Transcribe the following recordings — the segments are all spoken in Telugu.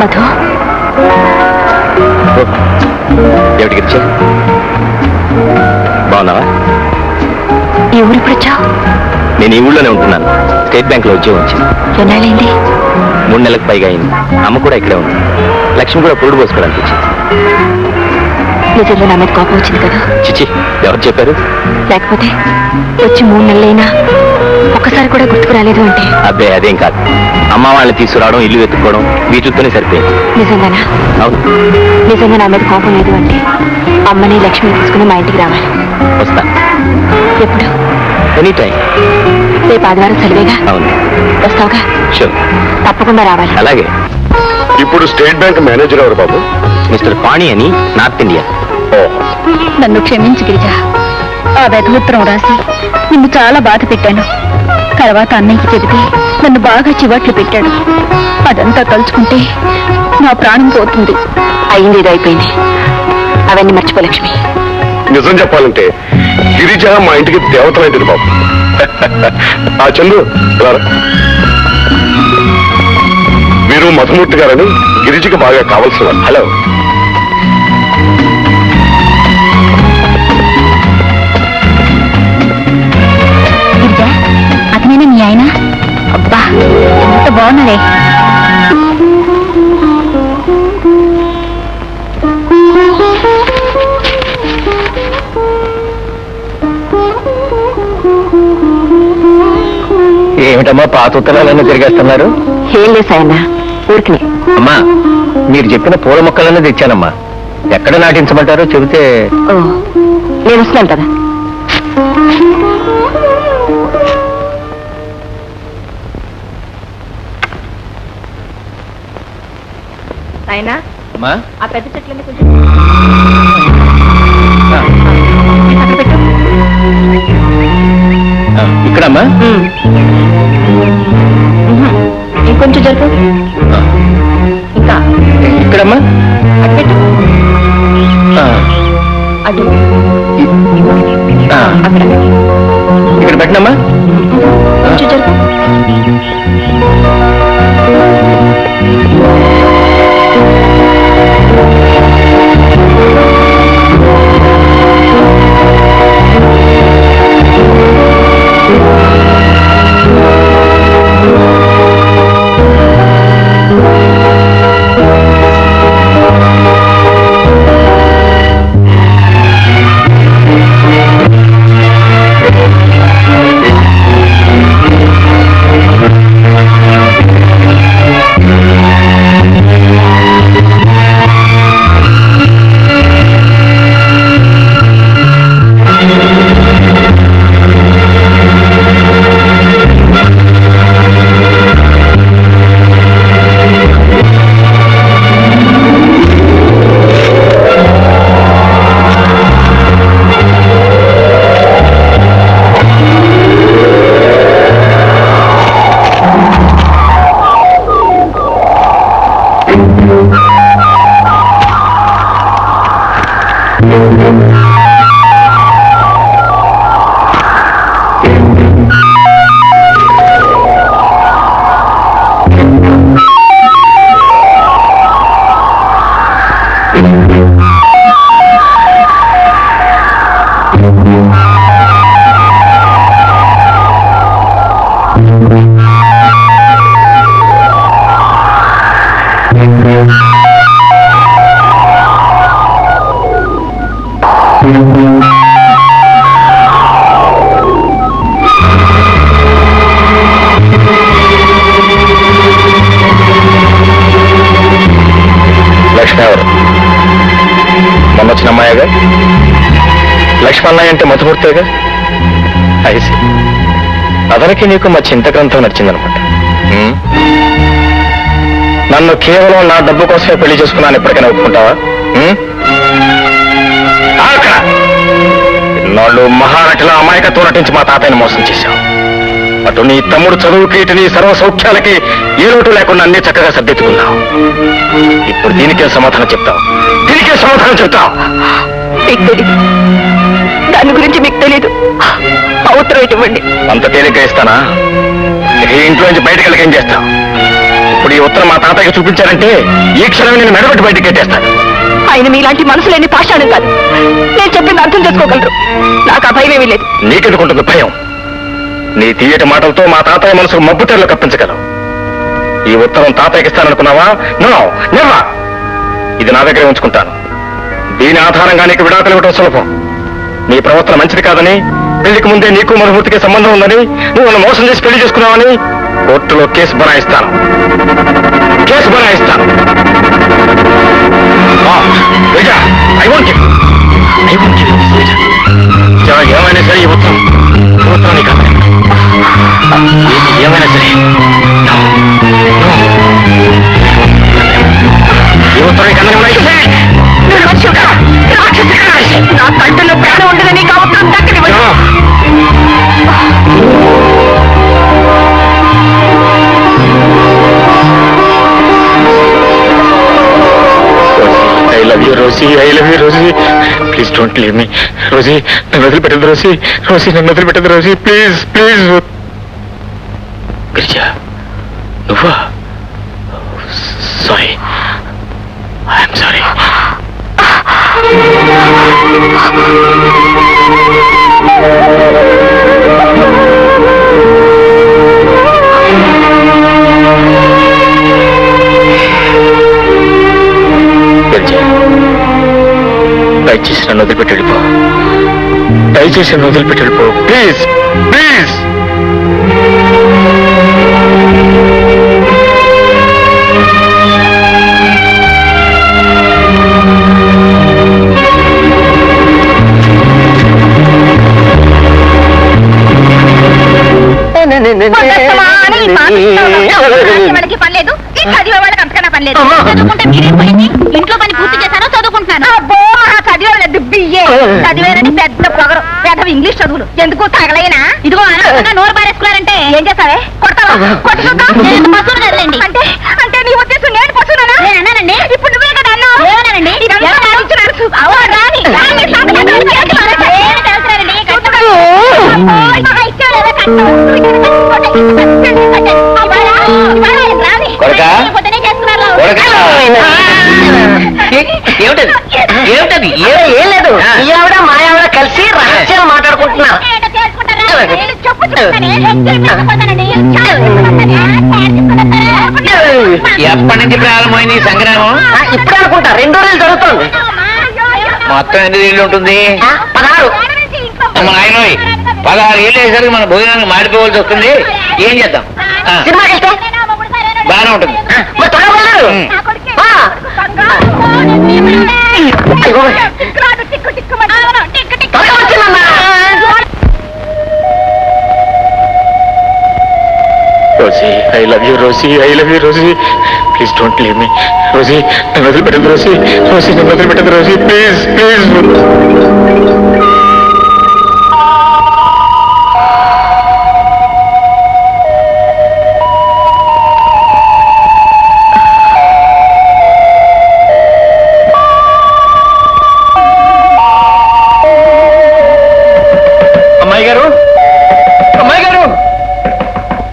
మధు. ఓ, ఏమిటి గిరిజ? బాగున్నావా? ఈ ఊరు ఇప్పుడు వచ్చావు? నేను ఈ ఊళ్ళోనే ఉంటున్నాను. స్టేట్ బ్యాంక్లో ఉద్యోగం వచ్చింది. ఎన్నాళ్ళైంది మూడు నెలలకు పైగా అయింది. అమ్మ కూడా ఇక్కడే ఉంది. లక్ష్మి కూడా పురుడు పోసుకోవడానికి వచ్చింది. నిజంగా నా మీద కోపం వచ్చింది కదా? చిచి ఎవరు చెప్పారు? లేకపోతే వచ్చి మూడు నెలలైనా ఒక్కసారి కూడా గుర్తుకు రాలేదు అంటే? అబ్బే అదేం కాదు. అమ్మ వాళ్ళని తీసుకురావడం ఇల్లు వెతుక్కోవడం వీటితోనే సరిపోయింది. నిజంగానా? అవును. నిజంగా నా మీద కోపం లేదు అంటే అమ్మని లక్ష్మిని తీసుకుని మా ఇంటికి రావాలి. వస్తా. ఎప్పుడు? ఎనీ టైం రేపు ఆదివారం సెలవేగా? అవును. వస్తావుగా? షూర్ తప్పకుండా రావాలి. అలాగే. ఇప్పుడు స్టేట్ బ్యాంక్ మేనేజర్ ఎవరు బాబు? మిస్టర్ పాణి అని నార్త్ ఇండియా ఓ నన్ను క్షమించి గిరిజ. ఆ ఉత్తరం రాసి నిన్ను చాలా బాధ పెట్టాను. తర్వాత అన్నయ్యకి చెబితే నన్ను బాగా చివట్లు పెట్టాడు. అదంతా తలుచుకుంటే నా ప్రాణం పోతుంది. అయింది ఇది అయిపోయింది. అవన్నీ మర్చిపో లక్ష్మి. నిజం చెప్పాలంటే గిరిజ మా ఇంటికి దేవత బాబు. ఆ చందు మీరు వీరు మధుమూర్తి గారని గిరిజకి బాగా కావాల్సిన హలో. అబ్బా ఎంత బాగున్నాడే ఏమిటమ్మా పాత ఉత్తరాలన్నీ తిరిగేస్తున్నారు? ఏం లేదు సాయన్న ఊరికి. అమ్మా మీరు చెప్పిన పూల మొక్కలన్నీ తెచ్చానమ్మా. ఎక్కడ నాటించమంటారో చెబితే నేను వస్తున్నాను కదా అమ్మా ఆ పెద్ద చెట్లన్నీ కొంచెం అక్కడ పెట్టు. ఇక్కడమ్మా. ఇంకొంచెం జరుపు ఇంకా. ఇక్కడమ్మా. అటు పెట్టు. అటు. అక్కడ. ఇక్కడ పెట్టినమ్మా. లక్ష్మి లక్ష్మి అన్నయ్య అంటే మధుమూర్తేగా ఐసి అతనికి నీకు మా చింత గ్రంథం నచ్చిందనమాట ఉమ్. నన్ను కేవలం నా డబ్బు కోసమే పెళ్ళి చేసుకున్నాను ఎప్పటికైనా ఒప్పుకుంటావా? అక్కడ ఇన్నాళ్ళు మహానటిలో అమాయకత్వం నటించి మా తాతయ్యని మోసం చేశావు. అటు నీ తమ్ముడు చదువుకి ఇటు నీ సర్వ సౌఖ్యాలకి ఏ లోటు లేకుండా అన్ని చక్కగా సర్దిద్దుకున్నావు. ఇప్పుడు దీనికే సమాధానం చెప్తావు. దీనికే సమాధానం చెప్తావు. దాని గురించి మీకు తెలీదు. ఆ ఉత్తరం ఇటు ఇవ్వండి. అంత తేలిగ్గా ఇస్తానా? ఈ ఇంట్లో నుంచి బయటకు వెళ్ళి ఏం చేస్తావు? ఇప్పుడు ఈ ఉత్తరం మా తాతయ్యకి చూపించారంటే ఈ క్షణమే నేను మెడబెట్టి బయటికి కట్టేస్తాను ఆయన మీలాంటి మనసు లేని పాషాణం కాదు. నేను చెప్పింది అర్థం చేసుకోగలరు. నాకు ఆ భయం ఏమీ లేదు. నీకెందుకుంటుంది భయం? నీ తీయటి మాటలతో మా తాతయ్య మనసుకు మబ్బు తెరలు కప్పించగలవు. ఈ ఉత్తరం తాతయ్యకి ఇస్తాననుకున్నావా? నో నెవా ఇది నా దగ్గర ఉంచుకుంటాను. దీని ఆధారంగా నీకు విడాకులు ఇవ్వడం సులభం. నీ ప్రవర్తన మంచిది కాదని పెళ్ళికి ముందే నీకు మనుమూర్తికి సంబంధం ఉందని నువ్వు నన్ను మోసం చేసి పెళ్ళి చేసుకున్నావని కోర్టులో కేసు బనాయిస్తాను. కేసు బనాయిస్తాను. ఏమైనా సరే ఈ ఉత్తరం ఏమైనా సరే. No. ఈ ఉత్తరం నీకు అందరం నా కంటిలో ప్రాణం ఉండదు నీకు ఆ ఉత్తరం దక్కనివ్వదు I love you Rosie I love you Rosie please don't leave me Rosie నన్ను వదిలిపెట్టదు రోసీ రోసీ నన్ను వదిలిపెట్టదు రోసీ ప్లీజ్ ప్లీజ్ గిరిజా నువ్వా? నన్ను వదిలిపెట్టి వెళ్ళిపో దయచేసి నన్ను వదిలిపెట్టి వెళ్ళిపో ప్లీజ్ ప్లీజ్ వాళ్ళకి పని లేదు. ఈ చదివే వాళ్ళకి అంతకన్నా పని లేదు. చదువుకుంటే మీరేం పోయింది ఇంట్లో పని చదివేరని పెద్ద పొగరు పెద్ద ఇంగ్లీష్ చదువులు ఎందుకు తగలైనా ఇదిగో అనవసరంగా నోరు పారేసుకున్నారంటే ఏం చేస్తావే కొడతావా కొట్టు చూద్దాం. అంటే అంటే నీ ఉద్దేశం నేను అన్నానండి ఇప్పుడు నువ్వే కదా అన్నావు? ఏమిటది ఏమిటది? ఏం లేదు. ఈ ఆవిడ మా ఆవిడ కలిసి రహస్యం మాట్లాడుకుంటున్నారు? ఎప్పటి నుంచి ప్రారంభమైంది ఈ సంగ్రామం? ఇప్పుడు అనుకుంటా. రెండో రోజులు జరుగుతుంది. మొత్తం ఎన్ని నీళ్ళు ఉంటుంది. పదహారు. మన ఆయన పదహారు ఏళ్ళు వేసరికి మన భోజనానికి మాడిపోవాల్సి వస్తుంది. ఏం చేద్దాం? సినిమాకి వెళ్తే? బాగానే ఉంటుంది. మరి I love you Rosie I love you Rosie please don't leave me Rosie నన్ను వదిలిపెట్టదు రోజీ రోసీ నన్ను వదిలిపెట్టదు రోజీ ప్లీజ్ ప్లీజ్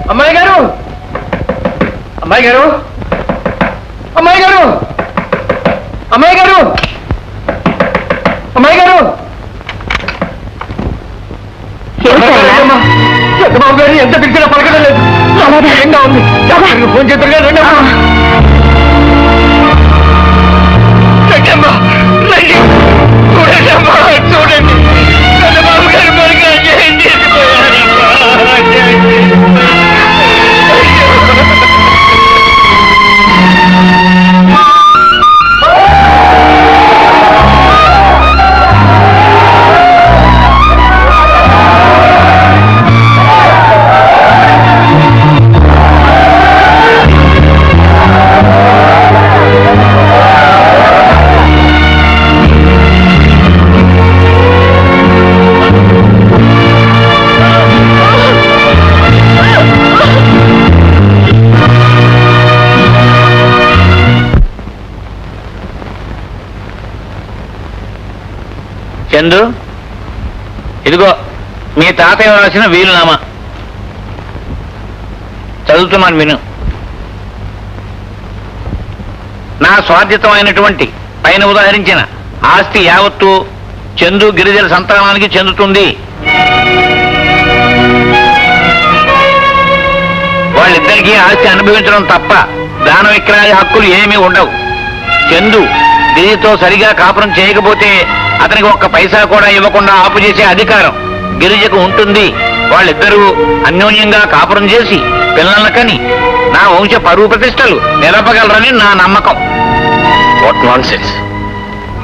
అమ్మాయి గారు! అమ్మాయి గారు! అమ్మాయి గారు! అమ్మాయి గారు! అమ్మాయి గారు? చంద్రబాబు గారు ఎంత పిలిచినా పలకడం లేదు. చాలా భయంగా ఉంది ఫోన్ చేద్దరుగా రండి అమ్మా. రండి. చూడండి. చూడండి. చందు. ఇదిగో మీ తాతయ్య రాసిన వీలునామా. చదువుతున్నాను విను. నా స్వార్జితమైనటువంటి పైన ఉదాహరించిన ఆస్తి యావత్తు చందు గిరిజల సంతానానికి చెందుతుంది. వాళ్ళిద్దరికీ ఆస్తి అనుభవించడం తప్ప దాన విక్రయ హక్కులు ఏమీ ఉండవు. చందు గిరిజతో సరిగా కాపురం చేయకపోతే అతనికి ఒక్క పైసా కూడా ఇవ్వకుండా ఆపు చేసే అధికారం గిరిజకు ఉంటుంది. వాళ్ళిద్దరూ అన్యోన్యంగా కాపురం చేసి పిల్లల కని నా వంశ పరువు ప్రతిష్టలు నిలపగలరని నా నమ్మకం. వాట్ నాన్ సెన్స్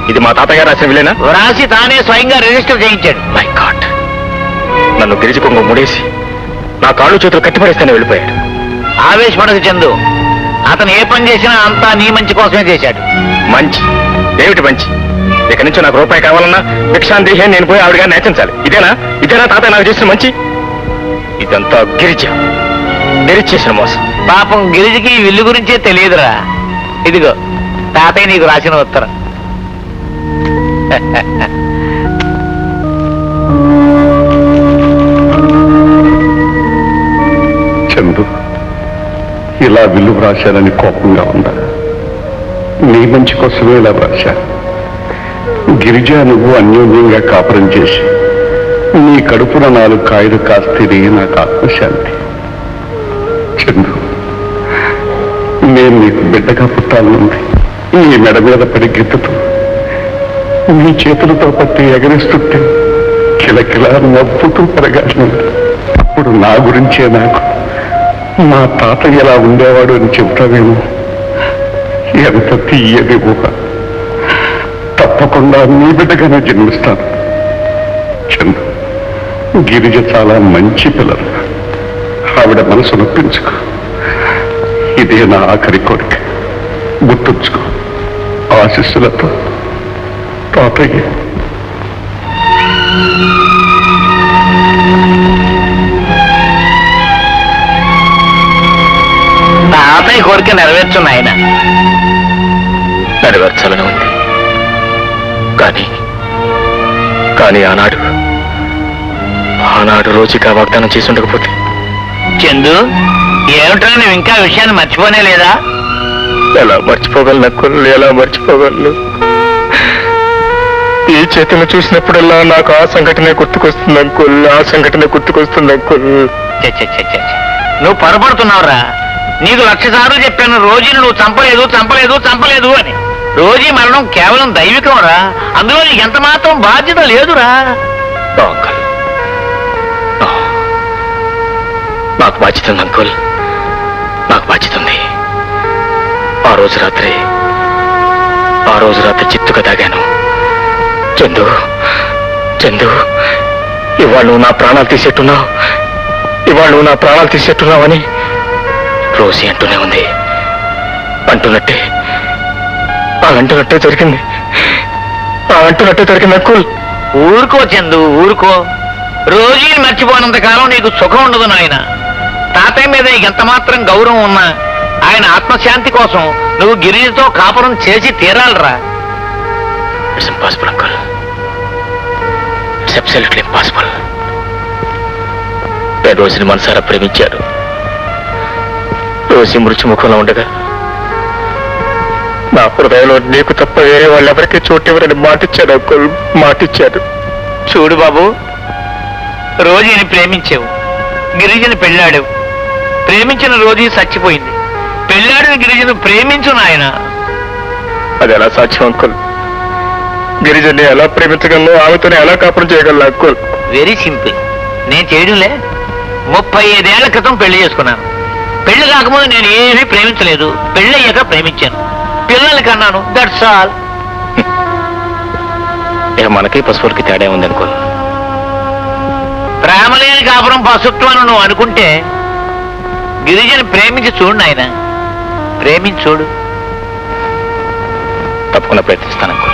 ఇది మా తాతగారు రాసిన విలేనా? వ్రాసి తానే స్వయంగా రిజిస్టర్ చేయించాడు. మై గాడ్ నన్ను గిరిజ కొంగ ముడేసి నా కాళ్ళు చేతులు కట్టిపడేస్తానే వెళ్ళిపోయాడు. ఆవేశపడక చందు. అతను ఏ పని చేసినా అంతా నీ మంచి కోసమే చేశాడు. మంచి. ఏమిటి మంచి? ఇక నుంచి నాకు రూపాయి కావాలన్నా భిక్షాందేహే నేను పోయి ఆవిడగా నేర్చించాలి ఇదేనా? ఇదేనా తాత నాకు చేసిన మంచి? ఇదంతా గిరిజ. గిరిజ చేసిన మోసం. పాపం గిరిజకి ఈ విల్లు గురించే తెలియదురా. ఇదిగో తాతయ్య నీకు రాసిన ఉత్తరం. చందు ఇలా విల్లు వ్రాశానని కోపంగా ఉందా? నీ మంచి కోసమే ఇలా వ్రాశా. గిరిజ నువ్వు అన్యోన్యంగా కాపురం చేసి నీ కడుపున నాలుగు కాయలు కాస్తేనే నాకు ఆత్మశాంతి. చందు నేను నీకు బిడ్డగా పుట్టాలనుంది ఈ మెడ మీద పడి గిద్దుతూ నీ చేతులతో పట్టి ఎగరేస్తుంటే కిలకిలా నవ్వుతూ పెరగాలి. అప్పుడు నా గురించే నాకు. మా తాత ఎలా ఉండేవాడు అని చెబుతావేమో? ఎంత తీయది ఊహ తప్పకుండా నీ బిడ్డగానే జన్మిస్తాను. చందు గిరిజ చాలా మంచి పిల్లలు. ఆవిడ మనసు నొప్పించుకో. ఇదే నా ఆఖరి కోరిక. గుర్తుంచుకో. ఆశిస్సులతో తాతయ్య. తాతయ్య కోరిక నెరవేర్చున్న ఆయన నెరవేర్చాలని ఉంది. కానీ కానీ ఆనాడు ఆనాడు రోజుగా వాగ్దానం చేసి ఉండకపోతే. చందు ఏమిట్రా నువ్వు ఇంకా విషయాన్ని మర్చిపోనే లేదా? ఎలా మర్చిపోగలను అక్కులు ఎలా మర్చిపోగలను? ఈ చేతిని చూసినప్పుడల్లా నాకు ఆ సంఘటనే గుర్తుకొస్తుంది అంకుల్ ఆ సంఘటనే గుర్తుకొస్తుంది అంకుల్. నువ్వు పొరపడుతున్నావురా. నీకు లక్ష సార్లు చెప్పాను రోజుని నువ్వు చంపలేదు చంపలేదు చంపలేదు అని. రోజీ మరణం కేవలం దైవికంరా. అందులో ఎంత మాత్రం బాధ్యత లేదురా. అంకుల్. నాకు బాధ్యత ఉంది అంకుల్. నాకు బాధ్యత ఉంది. ఆ రోజు రాత్రి ఆ రోజు రాత్రి చిత్తుగా తాగాను. చందు చందు ఇవాళ నువ్వు నా ప్రాణాలు తీసేట్టున్నావు. ఇవాళ నువ్వు నా ప్రాణాలు తీసేట్టున్నావని రోజీ అంటూనే ఉంది. అంటున్నట్టే ఆ అంటున్నట్టే జరిగింది ఆ అంటున్నట్టే జరిగింది అంకుల్ ఊరుకో చందు ఊరుకో. రోజీని మర్చిపోయినంత కాలం నీకు సుఖం ఉండదు నాయన. తాతయ్య మీద ఎంత మాత్రం గౌరవం ఉన్నా ఆయన ఆత్మశాంతి కోసం నువ్వు గిరిజతో కాపురం చేసి తీరాలరా. It's impossible uncle it's absolutely impossible నేను రోజుని మనసారా ప్రేమించాను రోజు మృత్యు ముఖంలో ఉండగా నా హృదయంలో నీకు తప్ప వేరే వాళ్ళు ఎవరికీ చోటివ్వరని మాటిచ్చాడు అంకుల్ మాటిచ్చాడు చూడు బాబు రోజీని ప్రేమించావు గిరిజని పెళ్ళాడావు. ప్రేమించిన రోజీ చచ్చిపోయింది. పెళ్ళాడిన గిరిజను ప్రేమించు నాయన. అది ఎలా సాధ్యం అంకుల్? గిరిజన్ని ఎలా ప్రేమించగలను ఆమెతోనే ఎలా కాపురం చేయగలను అంకుల్? వెరీ సింపుల్ నేను చేయడంలే. ముప్పై ఐదేళ్ళ క్రితం పెళ్ళి చేసుకున్నాను. పెళ్ళి కాకముందు నేను ఏమీ ప్రేమించలేదు. పెళ్ళి అయ్యాక ప్రేమించాను. పిల్లల్ని కన్నాను. దట్స్ ఆల్ ఇక మనకి పశువులకి తేడా ఉంది అనుకోల్ ప్రేమ లేని కాపురం పసుత్వం అని నువ్వు అనుకుంటే గిరిజని ప్రేమించి చూడు నాయన. ప్రేమించి చూడు. తప్పకుండా ప్రయత్నిస్తాను అంకుల్